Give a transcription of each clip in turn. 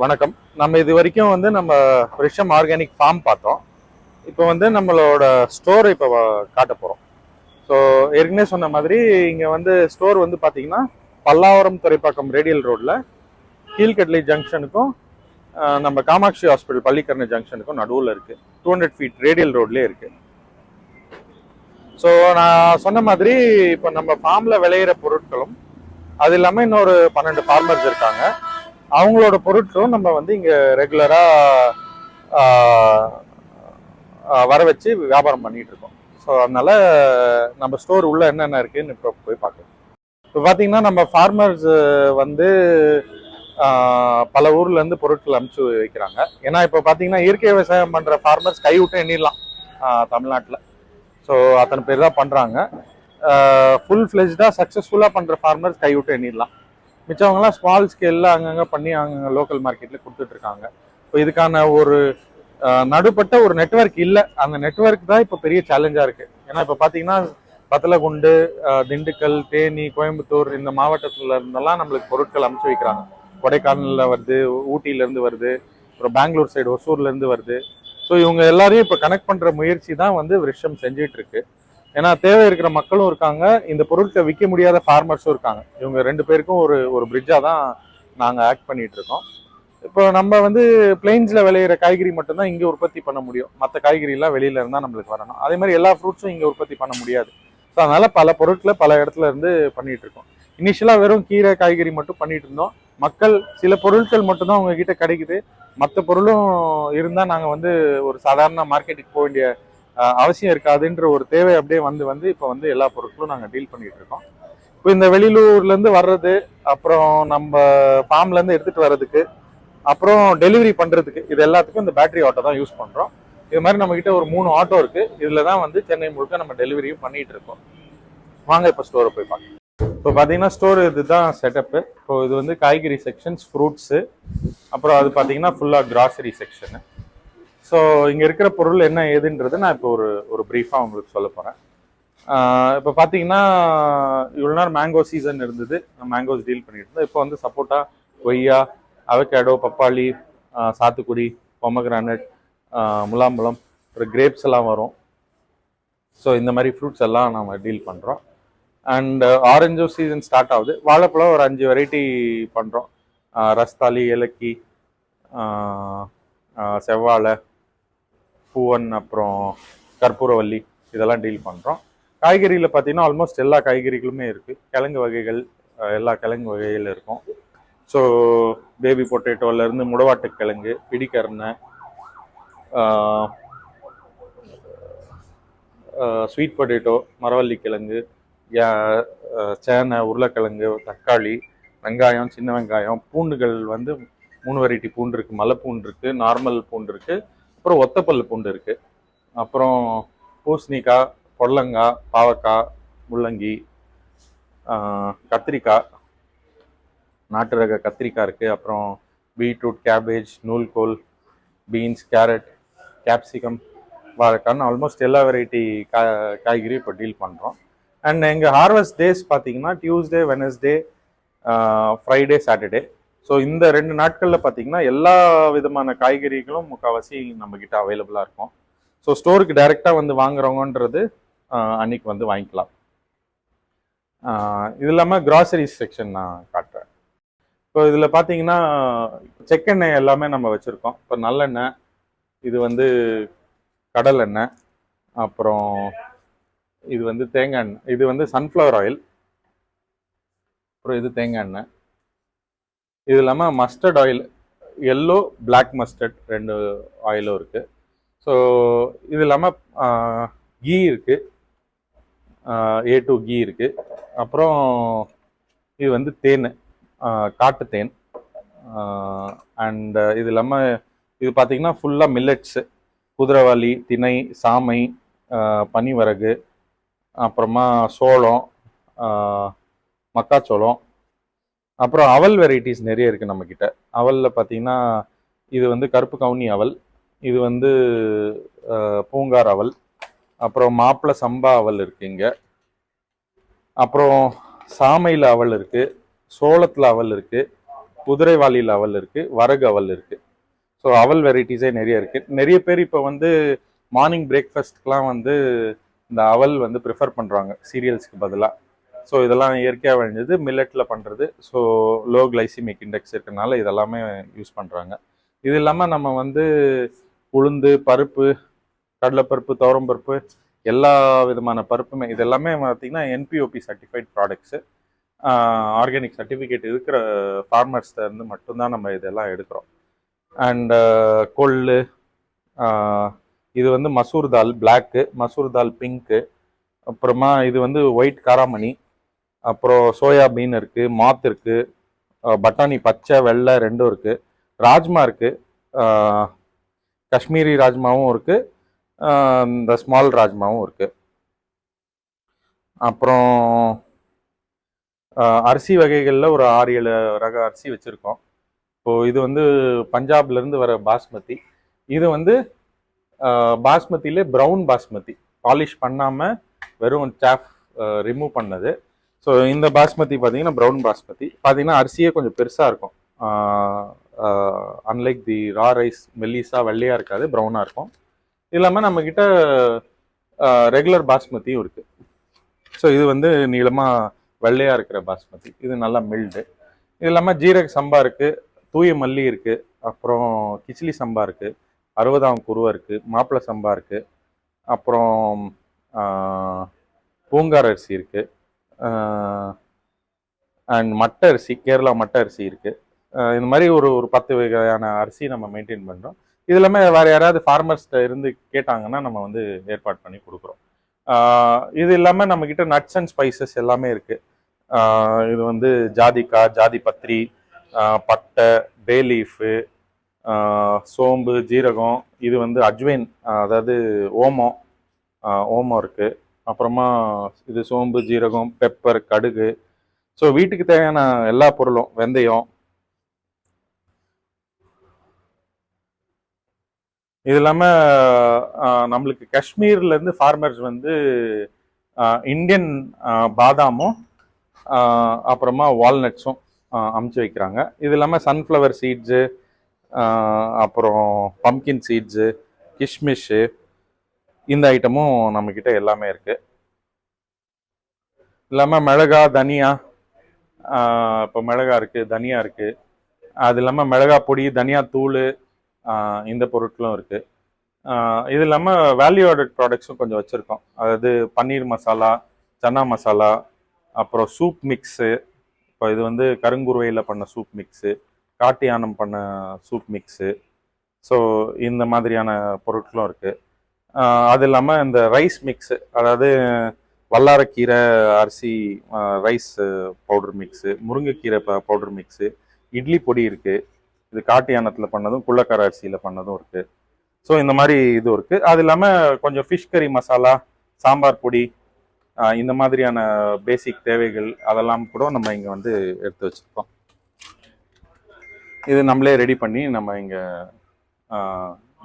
வணக்கம். நம்ம இது வரைக்கும் வந்து நம்ம ரிஷம் ஆர்கானிக் ஃபார்ம் பார்த்தோம். இப்போ வந்து நம்மளோட ஸ்டோர் இப்போ காட்ட போகிறோம் ஸோ ஏற்கனவே சொன்ன மாதிரி இங்கே வந்து ஸ்டோர் வந்து பார்த்தீங்கன்னா பல்லாவரம் துறைப்பாக்கம் ரேடியல் ரோட்டில் கீழ்கட்லி ஜங்ஷனுக்கும் நம்ம காமாட்சி ஹாஸ்பிட்டல் பள்ளிக்கரணை ஜங்ஷனுக்கும் நடுவில் இருக்குது டூ ஹண்ட்ரட் ஃபீட் ரேடியல் ரோட்லேயே இருக்குது ஸோ நான் சொன்ன மாதிரி இப்போ நம்ம ஃபார்மில் விளையிற பொருட்களும் அது இல்லாமல் இன்னொரு பன்னெண்டு ஃபார்மர்ஸ் இருக்காங்க. அவங்களோட பொருட்களும் நம்ம வந்து இங்கே ரெகுலராக வர வச்சு வியாபாரம் பண்ணிட்டு இருக்கோம். ஸோ அதனால நம்ம ஸ்டோர் உள்ள என்னென்ன இருக்குன்னு இப்போ போய் பார்க்கலாம். இப்போ பார்த்தீங்கன்னா நம்ம ஃபார்மர்ஸ் வந்து பல ஊர்ல இருந்து பொருட்கள் அமுச்சு வைக்கிறாங்க. ஏன்னா இப்போ பார்த்தீங்கன்னா இயற்கை விவசாயம் பண்ற ஃபார்மர்ஸ் கைவிட்டு எண்ணிடலாம் தமிழ்நாட்டில். ஸோ அத்தனை பேர் தான் பண்றாங்க. ஃபுல் ஃப்ளெஜ்டாக சக்ஸஸ்ஃபுல்லாக பண்ற ஃபார்மர்ஸ் கைவிட்டு எண்ணிடலாம். மிச்சவங்கலாம் ஸ்மால் ஸ்கேலில் அங்கங்கே பண்ணி அங்கங்கே லோக்கல் மார்க்கெட்டில் கொடுத்துட்ருக்காங்க. இப்போ இதுக்கான ஒரு நடுப்பட்ட ஒரு நெட்வொர்க் இல்லை. அந்த நெட்வொர்க் தான் இப்போ பெரிய சேலஞ்சாக இருக்குது ஏன்னா இப்போ பார்த்தீங்கன்னா பத்தலகுண்டு திண்டுக்கல் தேனி கோயம்புத்தூர் இந்த மாவட்டத்தில் இருந்தெல்லாம் நம்மளுக்கு பொருட்கள் அமுச்சு வைக்கிறாங்க. கொடைக்கானல்ல வருது ஊட்டியிலேருந்து வருது அப்புறம் பெங்களூர் சைடு ஒசூர்லேருந்து வருது. ஸோ இவங்க எல்லாரையும் இப்போ கனெக்ட் பண்ணுற முயற்சி தான் வந்து விருஷம் செஞ்சுட்டு ஏன்னா தேவை இருக்கிற மக்களும் இருக்காங்க. இந்த பொருட்களை விற்க முடியாத ஃபார்மர்ஸும் இருக்காங்க. இவங்க ரெண்டு பேருக்கும் ஒரு ஒரு பிரிட்ஜாக தான் நாங்கள் ஆக்ட் பண்ணிட்டு இருக்கோம். இப்போ நம்ம வந்து பிளெயின்ஸில் விளையிற காய்கறி மட்டும்தான் இங்கே உற்பத்தி பண்ண முடியும். மற்ற காய்கறிலாம் வெளியில இருந்தால் நம்மளுக்கு வரணும். அதே மாதிரி எல்லா ஃப்ரூட்ஸும் இங்கே உற்பத்தி பண்ண முடியாது. ஸோ அதனால பல பொருட்களை பல இடத்துல இருந்து பண்ணிட்டு இருக்கோம். இனிஷியலாக வெறும் கீரை காய்கறி மட்டும் பண்ணிட்டு இருந்தோம். மக்கள் சில பொருட்கள் மட்டும்தான் உங்ககிட்ட கிடைக்குது. மற்ற பொருளும் இருந்தால் நாங்கள் வந்து ஒரு சாதாரண மார்க்கெட்டுக்கு போக வேண்டிய அவசியம் இருக்காதுன்ற ஒரு தேவை அப்படியே வந்து வந்து இப்போ வந்து எல்லா பொருட்களும் நாங்கள் டீல் பண்ணிட்டு இருக்கோம். இப்போ இந்த வெளியூர்லேருந்து வர்றது அப்புறம் நம்ம ஃபார்ம்லேருந்து எடுத்துகிட்டு வர்றதுக்கு அப்புறம் டெலிவரி பண்ணுறதுக்கு இது எல்லாத்துக்கும் இந்த பேட்டரி ஆட்டோ தான் யூஸ் பண்ணுறோம் இது மாதிரி நம்மக்கிட்ட ஒரு மூணு ஆட்டோ இருக்குது இதில் தான் வந்து சென்னை முழுக்க நம்ம டெலிவரியும் பண்ணிகிட்டு இருக்கோம். வாங்க இப்போ ஸ்டோரை போய் பார்க்கலாம் இப்போ பார்த்தீங்கன்னா ஸ்டோர் இதுதான் செட்டப்பு இப்போ இது வந்து காய்கறி செக்ஷன்ஸ் ஃப்ரூட்ஸு அப்புறம் அது பார்த்தீங்கன்னா ஃபுல்லாக கிராசரி செக்ஷனு ஸோ இங்கே இருக்கிற பொருள் என்ன ஏதுன்றது நான் இப்போ ஒரு ஒரு ப்ரீஃபாக உங்களுக்கு சொல்ல போகிறேன் இப்போ பார்த்தீங்கன்னா இவ்வளோ நேரம் மேங்கோ சீசன் இருந்தது. மேங்கோஸ் டீல் பண்ணிட்டு இருந்தோம் இப்போ வந்து சப்போட்டா கொய்யா அவகேடோ பப்பாளி சாத்துக்குடி பொமக்ரானட் முலாம்பழம் அப்புறம் கிரேப்ஸ் எல்லாம் வரும். ஸோ இந்த மாதிரி ஃப்ரூட்ஸ் எல்லாம் நம்ம டீல் பண்ணுறோம் அண்ட் ஆரஞ்சும் சீசன் ஸ்டார்ட் ஆகுது. வாழைப்பழம் ஒரு அஞ்சு வெரைட்டி பண்ணுறோம் ரஸ்தாலி ஏலக்கி செவ்வாழை பூவன் அப்புறம் கற்பூரவல்லி இதெல்லாம் டீல் பண்ணுறோம் காய்கறியில் பார்த்தீங்கன்னா ஆல்மோஸ்ட் எல்லா காய்கறிகளுமே இருக்குது கிழங்கு வகைகள் எல்லா கிழங்கு வகைகள் இருக்கும். ஸோ பேபி பொட்டேட்டோலேருந்து முடவாட்டு கிழங்கு பிடிக்கரணை ஸ்வீட் பொட்டேட்டோ மரவள்ளி கிழங்கு சேனை உருளைக்கிழங்கு தக்காளி வெங்காயம் சின்ன வெங்காயம் பூண்டுகள் வந்து மூணு வெரைட்டி பூண்டு இருக்குது மலை பூண்டு இருக்குது நார்மல் பூண்டு இருக்குது அப்புறம் ஒத்தப்பல் பூண்டு இருக்குது அப்புறம் பூசணிக்காய் பொடலங்காய் பாவக்காய் முள்ளங்கி கத்திரிக்காய் நாட்டு ரக கத்திரிக்காய் இருக்குது அப்புறம் பீட்ரூட் கேபேஜ் நூல்கோல் பீன்ஸ் கேரட் கேப்சிகம் வாழைக்கான்னு ஆல்மோஸ்ட் எல்லா வெரைட்டி கா காய்கறியும் இப்போ டீல் பண்ணுறோம் அண்ட் எங்கள் ஹார்வெஸ்ட் டேஸ் பார்த்தீங்கன்னா Tuesday Wednesday Friday Saturday so இந்த ரெண்டு நாட்களில் பார்த்தீங்கன்னா எல்லா விதமான காய்கறிகளும் முக்கால்வாசி நம்மக்கிட்ட அவைலபிளாக இருக்கும். ஸோ ஸ்டோருக்கு டைரெக்டாக வந்து வாங்குறவங்கன்றது அன்னைக்கு வந்து வாங்கிக்கலாம். இது இல்லாமல் கிராசரி செக்ஷன் நான் காட்டுறேன். இப்போ இதில் பார்த்தீங்கன்னா செக்கெண்ணெய் எல்லாமே நம்ம வச்சுருக்கோம். இப்போ நல்லெண்ணெய் இது வந்து கடல் எண்ணெய் அப்புறம் இது வந்து தேங்காய் எண்ணெய் இது வந்து சன்ஃப்ளவர் ஆயில் அப்புறம் இது தேங்காய் எண்ணெய். இது இல்லாமல் mustard oil yellow black mustard ரெண்டு ஆயிலும் இருக்குது ஸோ இது இல்லாமல் கீ இருக்குது ஏ டூ கீ இருக்குது அப்புறம் இது வந்து தேன் காட்டு தேன். அண்ட் இது இல்லாமல் இது பார்த்திங்கன்னா ஃபுல்லாக மில்லட்ஸு குதிரவாளி திணை சாமை பனிவரகு அப்புறமா சோளம் மக்காச்சோளம் அப்புறம் அவல் வெரைட்டிஸ் நிறைய இருக்குது நம்மக்கிட்ட அவலில் பார்த்தீங்கன்னா இது வந்து கருப்பு கவுனி அவல் இது வந்து பூங்கார் அவல் அப்புறம் மாப்பிள சம்பா அவல் இருக்குது இங்கே. அப்புறம் சாமையில் அவல் இருக்குது சோளத்தில் அவல் இருக்குது குதிரைவாளியில் அவல் இருக்குது வரகு அவல் இருக்குது ஸோ அவல் வெரைட்டிஸே நிறைய இருக்குது நிறைய பேர் இப்போ வந்து மார்னிங் பிரேக்ஃபாஸ்ட்க்கெலாம் வந்து இந்த அவல் வந்து ப்ரிஃபர் பண்ணுறாங்க சீரியல்ஸ்க்கு பதிலாக ஸோ இதெல்லாம் இயற்கையாக விளைஞ்சது மில்லட்டில் பண்ணுறது ஸோ லோ கிளைசிமிக் இண்டெக்ஸ் இருக்கறனால இதெல்லாமே யூஸ் பண்ணுறாங்க இது இல்லாமல் நம்ம வந்து உளுந்து பருப்பு கடலைப்பருப்பு துவரம்பருப்பு எல்லா விதமான பருப்புமே இது எல்லாமே NPOP certified products organic certificate இருக்கிற ஃபார்மர்ஸ்லேருந்து மட்டும்தான் நம்ம இதெல்லாம் எடுக்கிறோம். அண்டு கொள்ளு இது வந்து மசூர் தால் பிளாக்கு மசூர் தால் பிங்க்கு அப்புறமா இது வந்து ஒயிட் காராமணி அப்புறம் சோயாபீன் இருக்குது மாத் இருக்குது பட்டாணி பச்சை வெள்ளை ரெண்டும் இருக்குது ராஜ்மா இருக்குது காஷ்மீரி ராஜ்மாவும் இருக்குது இந்த ஸ்மால் ராஜ்மாவும் இருக்குது அப்புறம் அரிசி வகைகளில் ஒரு ஆறு ஏழு ரக அரிசி வச்சுருக்கோம். இப்போது இது வந்து பஞ்சாப்லேருந்து வர பாஸ்மதி. இது வந்து பாஸ்மதியிலே ப்ரௌன் பாஸ்மதி. பாலிஷ் பண்ணாமல் வெறும் சாஃப் ரிமூவ் பண்ணது. ஸோ இந்த பாஸ்மதி பார்த்தீங்கன்னா ப்ரௌன் பாஸ்மதி. பார்த்தீங்கன்னா அரிசியே கொஞ்சம் பெருசாக இருக்கும். அன்லைக் தி ரா ரைஸ் மெல்லிஸாக வெள்ளையாக இருக்காது ப்ரௌனாக இருக்கும். இது இல்லாமல் நம்மக்கிட்ட ரெகுலர் பாஸ்மதியும் இருக்குது ஸோ இது வந்து நீளமாக வெள்ளையாக இருக்கிற பாஸ்மதி. இது நல்லா மில்டு இது இல்லாமல் ஜீரக சம்பா இருக்குது தூய மல்லி இருக்குது அப்புறம் கிச்சிலி சம்பா இருக்குது அறுபதாம் குருவை இருக்குது மாப்பிளை சம்பா இருக்குது அப்புறம் பூங்கார் அரிசி இருக்குது அண்ட் மட்டை அரிசி கேரளா மட்டை அரிசி இருக்குது இந்த மாதிரி ஒரு ஒரு பத்து வகையான அரிசி நம்ம மெயின்டைன் பண்ணுறோம் இது இல்லாமல் வேறு யாராவது ஃபார்மர்ஸ்கிட்ட இருந்து கேட்டாங்கன்னா நம்ம வந்து ஏற்பாடு பண்ணி கொடுக்குறோம். இது இல்லாமல் நம்மக்கிட்ட நட்ஸ் அண்ட் ஸ்பைசஸ் எல்லாமே இருக்குது இது வந்து ஜாதிக்காய் ஜாதி பத்திரி பட்டை பே லீஃபு சோம்பு ஜீரகம் இது வந்து அஜ்வைன் அதாவது ஓமம் ஓமம் இருக்குது அப்புறமா இது சோம்பு ஜீரகம் பெப்பர் கடுகு. ஸோ வீட்டுக்கு தேவையான எல்லா பொருளும் வெந்தயம். இது இல்லாமல் நம்மளுக்கு காஷ்மீர்லேருந்து ஃபார்மர்ஸ் வந்து இந்தியன் பாதாமும் அப்புறமா வால்நட்ஸும் அமுச்சு வைக்கிறாங்க. இது இல்லாமல் சன்ஃப்ளவர் சீட்ஸு அப்புறம் பம்கின் சீட்ஸு கிஷ்மிஷ்ஷு இந்த ஐட்டமும் நம்மக்கிட்ட எல்லாமே இருக்குது இல்லாமல் மிளகா தனியா இப்போ மிளகா இருக்குது தனியா இருக்குது அது இல்லாமல் மிளகா பொடி தனியா தூள் இந்த பொருட்களும் இருக்குது இது இல்லாமல் வேல்யூ ஆடட் ப்ராடக்ட்ஸும் கொஞ்சம் வச்சுருக்கோம். அதாவது பன்னீர் மசாலா சன்னா மசாலா அப்புறம் சூப் மிக்ஸு இப்போ இது வந்து கருங்குருவையில் பண்ண சூப் மிக்ஸு காட்டு யானம் பண்ண சூப் மிக்ஸு ஸோ இந்த மாதிரியான பொருட்களும் இருக்குது அது இல்லாமல் இந்த ரைஸ் மிக்ஸு அதாவது வல்லாரக்கீரை அரிசி ரைஸ் பவுடர் மிக்ஸு முருங்கைக்கீரை பவுடர் மிக்ஸு இட்லி பொடி இருக்குது இது காட்டு யானத்தில் பண்ணதும் குள்ளக்கார அரிசியில் பண்ணதும் இருக்குது ஸோ இந்த மாதிரி இது இருக்குது அது இல்லாமல் கொஞ்சம் ஃபிஷ் கறி மசாலா சாம்பார் பொடி இந்த மாதிரியான பேசிக் தேவைகள் அதெல்லாம் கூட நம்ம இங்கே வந்து எடுத்து வச்சுருக்கோம். இது நம்மளே ரெடி பண்ணி நம்ம இங்கே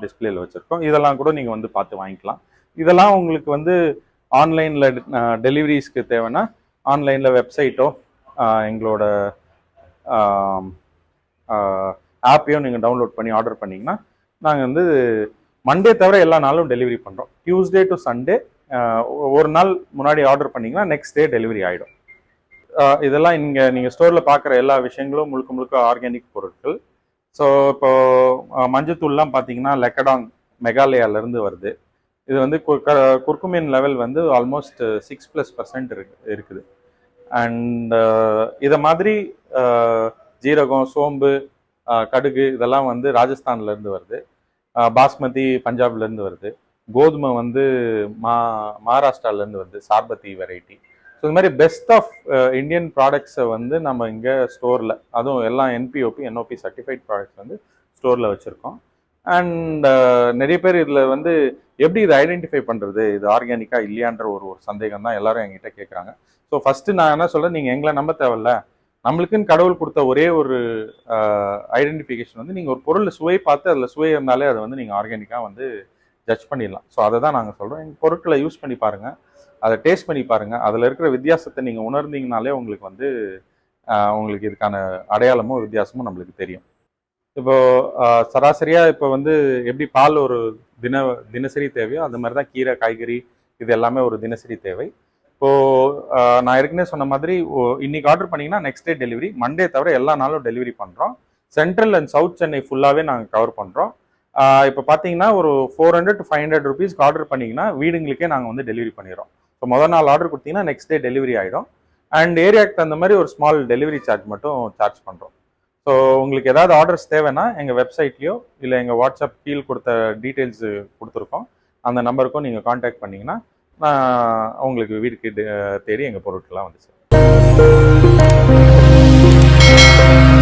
டிஸ்பிளேல வச்சுருக்கோம். இதெல்லாம் கூட நீங்கள் வந்து பார்த்து வாங்கிக்கலாம். இதெல்லாம் உங்களுக்கு வந்து ஆன்லைனில் டெலிவரிஸ்க்கு தேவைன்னா ஆன்லைனில் வெப்சைட்டோ எங்களோட ஆப்பையும் நீங்கள் டவுன்லோட் பண்ணி ஆர்டர் பண்ணிங்கன்னா நாங்கள் வந்து மண்டே தவிர எல்லா நாளும் டெலிவரி பண்ணுறோம் டியூஸ்டே டு சண்டே ஒரு நாள் முன்னாடி ஆர்டர் பண்ணிங்கன்னா நெக்ஸ்ட் டே டெலிவரி ஆகிடும் இதெல்லாம் இங்கே நீங்கள் ஸ்டோரில் பார்க்குற எல்லா விஷயங்களும் முழுக்க முழுக்க ஆர்கானிக் பொருட்கள். ஸோ இப்போ மஞ்சத்தூள்லாம் பார்த்தீங்கன்னா லெக்கடாங் மெகாலயாலேருந்து வருது. இது வந்து கு- க- குர்குமின் லெவல் வந்து ஆல்மோஸ்ட் சிக்ஸ் ப்ளஸ் பர்சன்ட் இருக்கு இருக்குது. அண்ட் இதை மாதிரி ஜீரகம் சோம்பு கடுகு இதெல்லாம் வந்து ராஜஸ்தான்லேருந்து வருது. பாஸ்மதி பஞ்சாப்லேருந்து வருது. கோதுமை வந்து மா மகாராஷ்டிராலேருந்து வருது சார்பத்தி வெரைட்டி ஸோ இந்த மாதிரி பெஸ்ட் ஆஃப் இந்தியன் ப்ராடக்ட்ஸை வந்து நம்ம இங்கே ஸ்டோரில் அதுவும் எல்லாம் என்பிஓபி என்ஓபி சர்டிஃபைட் ப்ராடக்ட்ஸ் வந்து ஸ்டோரில் வச்சுருக்கோம். அண்ட் uh, நிறைய பேர் இதில் வந்து எப்படி இதை ஐடென்டிஃபை பண்ணுறது இது ஆர்கானிக்காக இல்லையான்ற ஒரு ஒரு சந்தேகம் தான் எல்லாரும் என்கிட்ட கேட்குறாங்க. ஸோ ஃபஸ்ட்டு நான் என்ன சொல்கிறேன் நீங்கள் எங்களை நம்ப தேவையில்ல. நம்மளுக்குன்னு கடவுள் கொடுத்த ஒரே ஒரு uh, ஐடென்டிஃபிகேஷன் வந்து நீங்கள் ஒரு பொருள் சுவை பார்த்து அதில் சுவை இருந்தாலே அதை வந்து நீங்கள் ஆர்கானிக்காக வந்து ஜட்ஜ் பண்ணிடலாம். ஸோ அதை தான் நாங்கள் சொல்கிறோம் எங்கள் பொருட்களை யூஸ் பண்ணி பாருங்கள் அதை டேஸ்ட் பண்ணி பாருங்கள் அதில் இருக்கிற வித்தியாசத்தை நீங்கள் உணர்ந்தீங்கனாலே உங்களுக்கு வந்து உங்களுக்கு இதுக்கான அடையாளமும் வித்தியாசமும் நம்மளுக்கு தெரியும். இப்போ சராசரியாக இப்போ வந்து எப்படி பால் ஒரு தின தினசரி தேவையோ அந்த மாதிரி தான் கீரை காய்கறி இது எல்லாமே ஒரு தினசரி தேவை. இப்போது நான் ஏற்கனவே சொன்ன மாதிரி இன்னைக்கு ஆர்டர் பண்ணிங்கன்னா நெக்ஸ்ட் டே டெலிவரி மண்டே தவிர எல்லா நாளும் டெலிவரி பண்ணுறோம் சென்ட்ரல் அண்ட் சவுத் சென்னை ஃபுல்லாகவே நாங்கள் கவர் பண்ணுறோம் இப்போ பார்த்தீங்கன்னா ஒரு four hundred to five hundred ருபீஸ்க்கு ஆர்டர் பண்ணீங்கன்னா வீடுங்களுக்கே நாங்கள் வந்து டெலிவரி பண்ணிடுறோம். ஸோ மொதல் நாள் ஆர்டர் கொடுத்தீங்கன்னா நெக்ஸ்ட் டே டெலிவரி ஆகிடும் அண்ட் ஏரியாவுக்கு தகுந்த மாதிரி ஒரு ஸ்மால் டெலிவரி சார்ஜ் மட்டும் சார்ஜ் பண்ணுறோம் ஸோ உங்களுக்கு ஏதாவது ஆர்டர்ஸ் தேவைன்னா எங்கள் வெப்சைட்லேயோ இல்லை எங்கள் வாட்ஸ்அப் கீழ் கொடுத்த டீட்டெயில்ஸ் கொடுத்துருக்கோம். அந்த நம்பருக்கும் நீங்கள் காண்டாக்ட் பண்ணிங்கன்னா நான் உங்களுக்கு வீட்டுக்கு தேடி எங்கள் பொருட்கள்லாம் வந்து